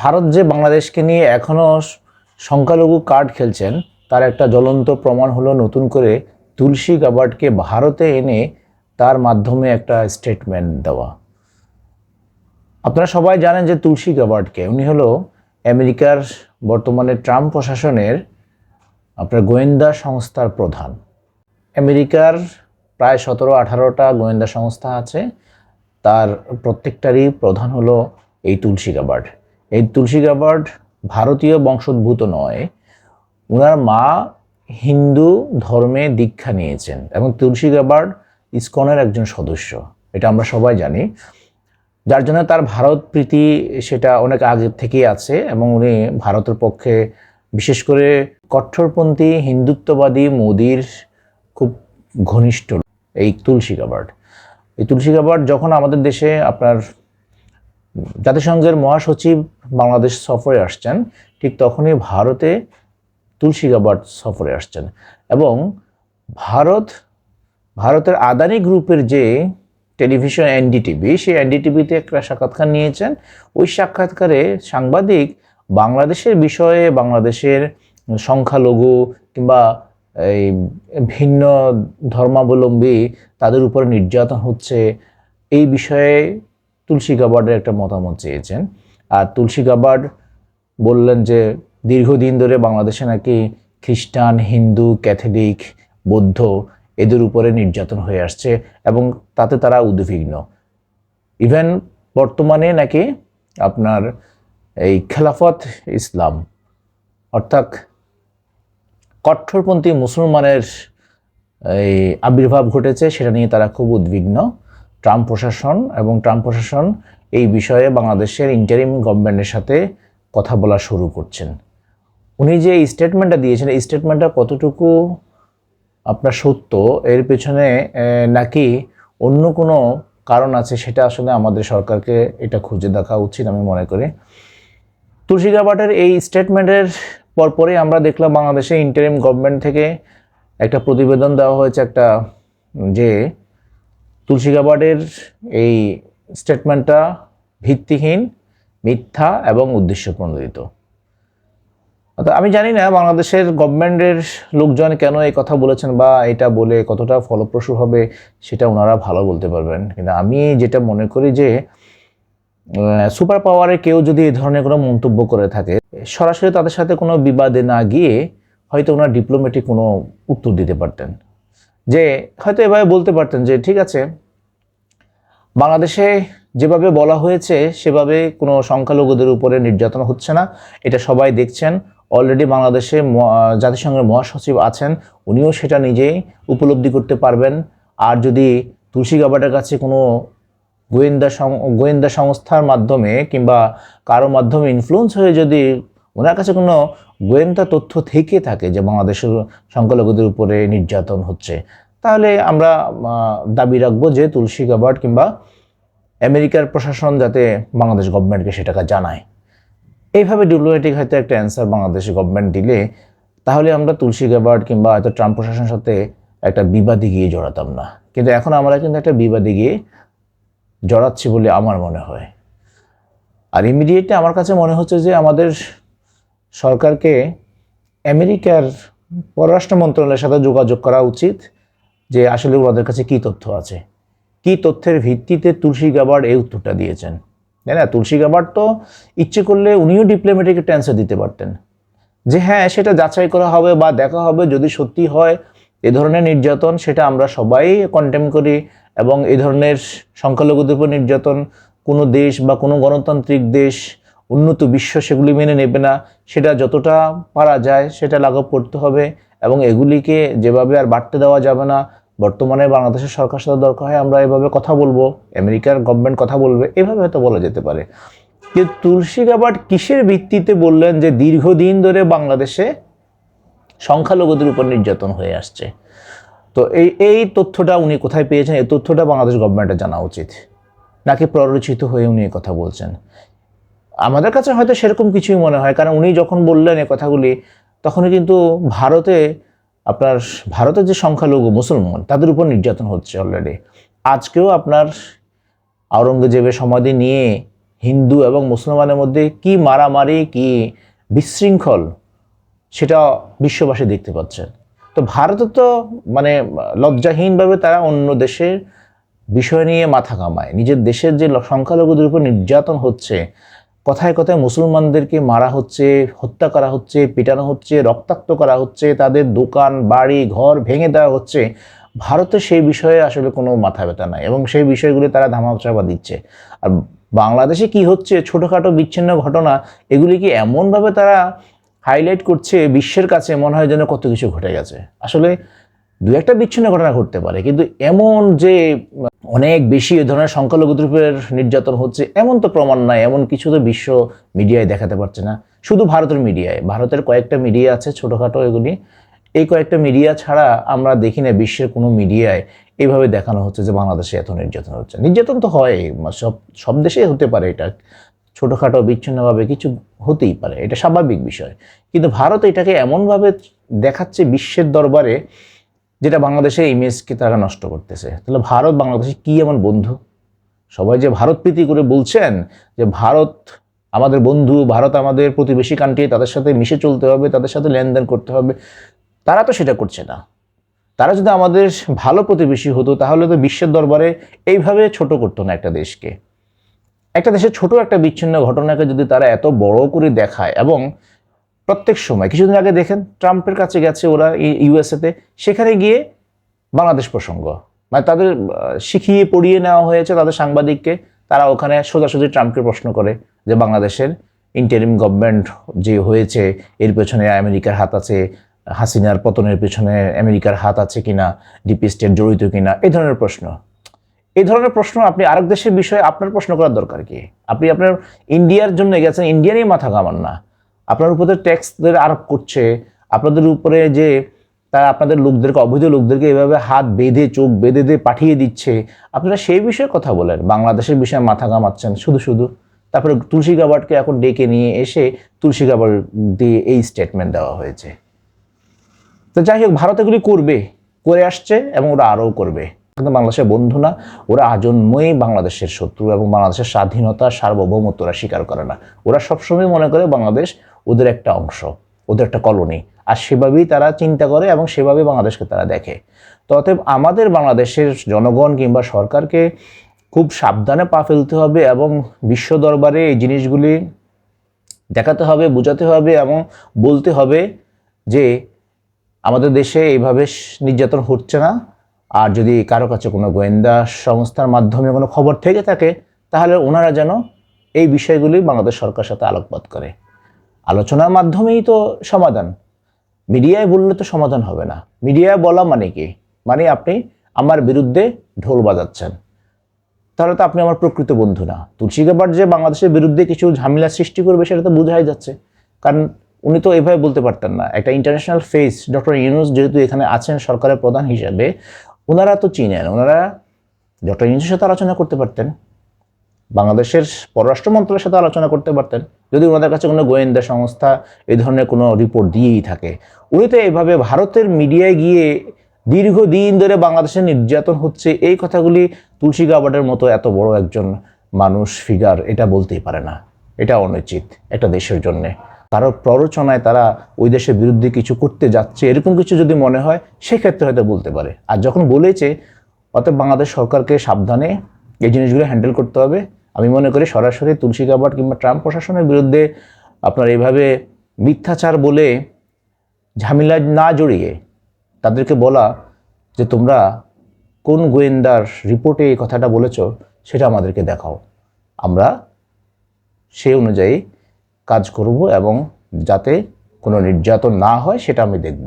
ভারত যে বাংলাদেশকে নিয়ে এখনও সংখ্যালঘু কার্ড খেলছেন, তার একটা জ্বলন্ত প্রমাণ হলো নতুন করে তুলসী গাবার্ডকে ভারতে এনে তার মাধ্যমে একটা স্টেটমেন্ট দেওয়া। আপনারা সবাই জানেন যে তুলসী গাবার্ডকে উনি হলো আমেরিকার বর্তমানে ট্রাম্প প্রশাসনের আপনার গোয়েন্দা সংস্থার প্রধান। আমেরিকার প্রায় সতেরো আঠারোটা গোয়েন্দা সংস্থা আছে, তার প্রত্যেকটারই প্রধান হলো এই তুলসী গাবার্ড এই তুলসী গাবার্ড ভারতীয় বংশোদ্ভূত নয়। ওনার মা হিন্দু ধর্মে দীক্ষা নিয়েছেন এবং তুলসী গাবার্ড ইসকনের একজন সদস্য, এটা আমরা সবাই জানি। যার জন্য তার ভারত প্রীতি সেটা অনেক আগে থেকেই আছে এবং উনি ভারতের পক্ষে বিশেষ করে কঠোরপন্থী হিন্দুত্ববাদী, মোদির খুব ঘনিষ্ঠ এই তুলসী গাবার্ড এই তুলসী গাবার্ড যখন আমাদের দেশে আপনার জাতিসংঘের মহাসচিব বাংলাদেশ সফরে আসছেন, ঠিক তখনই ভারতে তুলসী গাবার্ড সফরে আসছেন এবং ভারত, ভারতের আদানি গ্রুপের যে টেলিভিশন এনডিটিভি, সেই এনডিটিভিতে একটা সাক্ষাৎকার নিয়েছেন। ওই সাক্ষাৎকারে সাংবাদিক বাংলাদেশের বিষয়ে, বাংলাদেশের সংখ্যালঘু কিংবা এই ভিন্ন ধর্মাবলম্বী তাদের উপর নির্যাতন হচ্ছে, এই বিষয়ে তুলসী গাবার্ডের একটা মতামত চেয়েছেন। আর তুলসী গাবার্ড বললেন যে, দীর্ঘদিন ধরে বাংলাদেশে নাকি খ্রিস্টান, হিন্দু, ক্যাথলিক, বৌদ্ধ এদের উপরে নির্যাতন হয়ে আসছে এবং তাতে তারা উদ্বিগ্ন। ইভেন বর্তমানে নাকি আপনার এই খেলাফত ইসলাম, অর্থাৎ কঠোরপন্থী মুসলমানের এই আবির্ভাব ঘটেছে, সেটা নিয়ে তারা খুব উদ্বিগ্ন। ট্রাম্প প্রশাসন এবং ট্রাম্প প্রশাসন এই বিষয়ে বাংলাদেশের ইন্টারিম গভর্নমেন্টের সাথে কথা বলা শুরু করছেন। উনি যে স্টেটমেন্টটা দিয়েছেন, এই স্টেটমেন্টটা কতটুকু আপনার সত্য, এর পেছনে নাকি অন্য কোনো কারণ আছে সেটা আসলে আমাদের সরকারকে এটা খুঁজে দেখা উচিত আমি মনে করি। তুলসী গাবাটের এই স্টেটমেন্টের পরপরই আমরা দেখলাম বাংলাদেশে ইন্টারিম গভর্নমেন্ট থেকে একটা প্রতিবেদন দেওয়া হয়েছে একটা, যে তুলসী গাবার্ডের এই স্টেটমেন্টটা ভিত্তিহীন, মিথ্যা এবং উদ্দেশ্য প্রণোদিত আমি জানি না বাংলাদেশের গভর্নমেন্টের লোকজন কেন এই কথা বলেছেন বা এটা বলে কতটা ফলপ্রসূ হবে, সেটা ওনারা ভালো বলতে পারবেন। কিন্তু আমি যেটা মনে করি যে সুপার পাওয়ারে কেউ যদি এ ধরনের কোনো মন্তব্য করে থাকে, সরাসরি তাদের সাথে কোনো বিবাদে না গিয়ে হয়তো ওনার ডিপ্লোম্যাটিক কোনো উত্তর দিতে পারতেন। যে হয়তো এভাবে বলতে পারতেন যে, ঠিক আছে, বাংলাদেশে যেভাবে বলা হয়েছে, সেভাবে কোনো সংখ্যালঘুদের উপরে নির্যাতন হচ্ছে না। এটা সবাই দেখছেন। অলরেডি বাংলাদেশে জাতিসংঘের মহাসচিব আছেন। উনিও সেটা নিজেই উপলব্ধি করতে পারবেন। আর যদি তুলসী গাবাটের কাছে কোনো গোয়েন্দা গোয়েন্দা সংস্থার মাধ্যমে কিংবা কারও মাধ্যমে ইনফ্লুয়েন্স হয়ে যদি ওনার কাছে কোনো গোয়েন্দা তথ্য থেকে থাকে যে বাংলাদেশের সংখ্যালঘুদের উপরে নির্যাতন হচ্ছে। তাহলে আমরা দাবি রাখব যে তুলসী গাবার্ড কিংবা আমেরিকার প্রশাসন যাতে বাংলাদেশ গভর্নমেন্টকে সেটাকে জানায়। এইভাবে ডিপ্লোম্যাটিক হয়তো একটা অ্যান্সার বাংলাদেশ গভর্নমেন্ট দিলে, তাহলে আমরা তুলসী গাবার্ড কিংবা হয়তো ট্রাম্প প্রশাসনের সাথে একটা বিবাদে গিয়ে জড়াতাম না। কিন্তু এখন আমরা কিন্তু একটা বিবাদে গিয়ে জড়াচ্ছি বলে আমার মনে হয়। আর ইমিডিয়েটলি আমার কাছে মনে হচ্ছে যে আমাদের সরকারকে আমেরিকার পররাষ্ট্র মন্ত্রণালয়ের সাথে যোগাযোগ করা উচিত যে আসলে ওনাদের কাছে কী তথ্য আছে। কী তথ্যের ভিত্তিতে তুলসী গাবার এই উত্তরটা দিয়েছেন। তাই না? তুলসী গাবার্ড তো ইচ্ছে করলে উনিও ডিপ্লোম্যাটিক একটা অ্যান্সার দিতে পারতেন। যে হ্যাঁ সেটা যাচাই করা হবে বা দেখা হবে, যদি সত্যি হয়, এ ধরনের নির্যাতন, সেটা আমরা সবাই কন্টেম করি এবং এ ধরনের সংখ্যালঘুদের উপর নির্যাতন, কোনো দেশ বা কোনো গণতান্ত্রিক দেশ উন্নত বিশ্ব সেগুলি মেনে নেবে না, সেটা যতটা পারা যায় সেটা লাঘব করতে হবে এবং এগুলিকে যেভাবে আর বাড়তে দেওয়া যাবে না, বর্তমানে বাংলাদেশের সরকার সাথে দরকার হয় আমরা এভাবে কথা বলব, আমেরিকার গভর্নমেন্ট কথা বলবে, এভাবে হয়তো বলা যেতে পারে। কিন্তু তুলসী গাবার্ড কিসের ভিত্তিতে বললেন যে দীর্ঘদিন ধরে বাংলাদেশে সংখ্যালঘুদের উপর নির্যাতন হয়ে আসছে? তো এই এই তথ্যটা উনি কোথায় পেয়েছেন? এই তথ্যটা বাংলাদেশ গভর্নমেন্টের জানা উচিত। নাকি প্ররোচিত হয়ে উনি কথা বলছেন? আমাদের কাছে হয়তো সেরকম কিছুই মনে হয়, কারণ উনি যখন বললেন এই কথাগুলি, তখনই কিন্তু ভারতে আপনার ভারতের যে সংখ্যালঘু মুসলমান, তাদের উপর নির্যাতন হচ্ছে অলরেডি আজকেও আপনার আওরঙ্গজেবের সমাধি নিয়ে হিন্দু এবং মুসলমানের মধ্যে কি মারামারি, কি বিশৃঙ্খল, সেটা বিশ্ববাসী দেখতে পাচ্ছে। তো ভারত তো মানে লজ্জাহীনভাবে তারা অন্য দেশের বিষয় নিয়ে মাথা কামায় নিজের দেশের যে সংখ্যালঘুদের উপর নির্যাতন হচ্ছে কথায় কথায় মুসলমানদেরকে মারা হচ্ছে, হত্যা করা হচ্ছে, পিটানো হচ্ছে, রক্তাক্ত করা হচ্ছে, তাদের দোকান, বাড়ি, ঘর ভেঙে দেওয়া হচ্ছে। ভারতে সেই বিষয়ে আসলে কোনো মাথা ব্যথা নাই এবং সেই বিষয়গুলি তারা ধামাচাপা দিচ্ছে। আর বাংলাদেশে কি হচ্ছে, ছোটোখাটো বিচ্ছিন্ন ঘটনা এগুলি কি এমনভাবে তারা হাইলাইট করছে, বিশ্বের কাছে মনে হয় যেন কত কিছু ঘটে গেছে। আসলে দু একটা বিচ্ছিন্ন ঘটনা ঘটতে পারে, কিন্তু এমন যে অনেক বেশি এ ধরনের সংখ্যালঘু গ্রুপের নির্যাতন হচ্ছে, এমন তো প্রমাণ নাই, এমন কিছু তো বিশ্ব মিডিয়ায় দেখাতে পারছে না। শুধু ভারতের মিডিয়ায়, ভারতের কয়েকটা মিডিয়া আছে ছোটোখাটো এগুলি। এই কয়েকটা মিডিয়া ছাড়া আমরা দেখি না বিশ্বের কোনো মিডিয়ায় এইভাবে দেখানো হচ্ছে যে বাংলাদেশে এত নির্যাতন হচ্ছে। নির্যাতন তো হয় সব সব দেশেই হতে পারে এটা। ছোটোখাটো, বিচ্ছিন্নভাবে কিছু হতেই পারে, এটা স্বাভাবিক বিষয়। কিন্তু ভারত এটাকে এমনভাবে দেখাচ্ছে বিশ্বের দরবারে যেটা বাংলাদেশের ইমেজকে তারা নষ্ট করতেছে। তাহলে ভারত বাংলাদেশে কি এমন বন্ধু? সবাই যে ভারত প্রীতি করে বলছেন যে, ভারত আমাদের বন্ধু, ভারত আমাদের প্রতিবেশী কান্ট্রি তাদের সাথে মিশে চলতে হবে, তাদের সাথে লেনদেন করতে হবে। তারা তো সেটা করছে না। তারা যদি আমাদের ভালো প্রতিবেশী হতো, তাহলে তো বিশ্বের দরবারে এইভাবে ছোট করতো না একটা দেশকে। একটা দেশের ছোট একটা বিচ্ছিন্ন ঘটনাকে যদি তারা এত বড় করে দেখায় এবং প্রত্যেক সময়, কিছুদিন আগে দেখেন ট্রাম্পের কাছে গেছে ওরা ইউএসএতে, সেখানে গিয়ে বাংলাদেশ প্রসঙ্গ। মানে তাদের শিখিয়ে পড়িয়ে নেওয়া হয়েছে তাদের সাংবাদিককে, তারা ওখানে সোজাসুজি ট্রাম্পকে প্রশ্ন করে যে বাংলাদেশের ইন্টারিম গভর্নমেন্ট যে হয়েছে, এর পেছনে আমেরিকার হাত আছে, হাসিনার পতনের পেছনে আমেরিকার হাত আছে কিনা ডিপি স্টেট জড়িত কিনা, এই ধরনের প্রশ্ন। এই ধরনের প্রশ্ন আপনি আরেক দেশের বিষয়ে আপনার প্রশ্ন করার দরকার কি? আপনি আপনার ইন্ডিয়ার জন্য গেছেন ইন্ডিয়ারই মাথা কামান না। আপনার উপরে ট্যাক্সদের আরোপ করছে, আপনাদের উপরে যে তারা আপনাদের লোকদেরকে, অবৈধ লোকদেরকে এভাবে হাত বেঁধে, চোখ বেঁধে দিয়ে পাঠিয়ে দিচ্ছে, আপনারা সেই বিষয়ে কথা বলেন। বাংলাদেশের বিষয়ে মাথা কামাচ্ছেন শুধু শুধু। তারপরে তুলসী গাবার্ডকে এখন ডেকে নিয়ে এসে তুলসী গাবার্ড দিয়ে এই স্টেটমেন্ট দেওয়া হয়েছে। তো যাই হোক, ভারত এগুলি করবে, করে আসছে এবং ওরা আরও করবে। কিন্তু বাংলাদেশের বন্ধু না, ওরা আজন্মই বাংলাদেশের শত্রু এবং বাংলাদেশের স্বাধীনতা সার্বভৌমত্ব ওরা স্বীকার করে না। ওরা সবসময় মনে করে বাংলাদেশ ওদের একটা অংশ, ওদের একটা কলোনি। আর সেভাবেই তারা চিন্তা করে এবং সেভাবেই বাংলাদেশকে তারা দেখে। তো অতএব আমাদের বাংলাদেশের জনগণ কিংবা সরকারকে খুব সাবধানে পা ফেলতে হবে এবং বিশ্ব দরবারে এই জিনিসগুলি দেখাতে হবে, বোঝাতে হবে এবং বলতে হবে যে আমাদের দেশে এইভাবে নির্যাতন হচ্ছে না। আর যদি কারও কাছে কোনো গোয়েন্দা সংস্থার মাধ্যমে কোনো খবর থেকে থাকে, তাহলে ওনারা যেন এই বিষয়গুলি বাংলাদেশ সরকারের সাথে আলোকপাত করে। আলোচনার মাধ্যমেই তো সমাধান। মিডিয়ায় বললে তো সমাধান হবে না। মিডিয়ায় বলা মানে কি? মানে আপনি আমার বিরুদ্ধে ঢোল বাজাচ্ছেন। তাহলে তো আপনি আমার প্রকৃত বন্ধু না। তুলসী গাবার যে বাংলাদেশের বিরুদ্ধে কিছু ঝামেলা সৃষ্টি করবে সেটা তো বোঝাই যাচ্ছে। কারণ উনি তো এভাবে বলতে পারতেন না। একটা ইন্টারন্যাশনাল ফেস ডক্টর ইউনুস যেহেতু এখানে আছেন সরকারের প্রধান হিসাবে ওনারা তো চিনেন। ওনারা ডক্টর ইউনুসের সাথে আলোচনা করতে পারতেন। বাংলাদেশের পররাষ্ট্র মন্ত্রণালয়ের সাথে আলোচনা করতে পারতেন। যদি ওনাদের কাছে কোনো গোয়েন্দা সংস্থা এই ধরনের কোনো রিপোর্ট দিয়েই থাকে। উনি তো এইভাবে ভারতের মিডিয়ায় গিয়ে দীর্ঘদিন ধরে বাংলাদেশের নির্যাতন হচ্ছে, এই কথাগুলি তুলসী গাবার্ডের মতো এত বড় একজন মানুষ ফিগার এটা বলতেই পারে না। এটা অনুচিত একটা দেশের জন্যে। কারও প্ররোচনায় তারা ওই দেশের বিরুদ্ধে কিছু করতে যাচ্ছে, এরকম কিছু যদি মনে হয়, সেক্ষেত্রে হয়তো বলতে পারে। আর যখন বলেছে, অতএব বাংলাদেশ সরকারকে সাবধানে এই জিনিসগুলো হ্যান্ডেল করতে হবে। আমি মনে করি সরাসরি তুলসী গাবার্ড কিংবা ট্রাম্প প্রশাসনের বিরুদ্ধে আপনার এইভাবে মিথ্যাচার বলে ঝামেলা না জড়িয়ে তাদেরকে বলা যে তোমরা কোন গোয়েন্দার রিপোর্টে এই কথাটা বলেছ সেটা আমাদেরকে দেখাও। আমরা সেই অনুযায়ী কাজ করব এবং যাতে কোনো নির্যাতন না হয় সেটা আমি দেখব।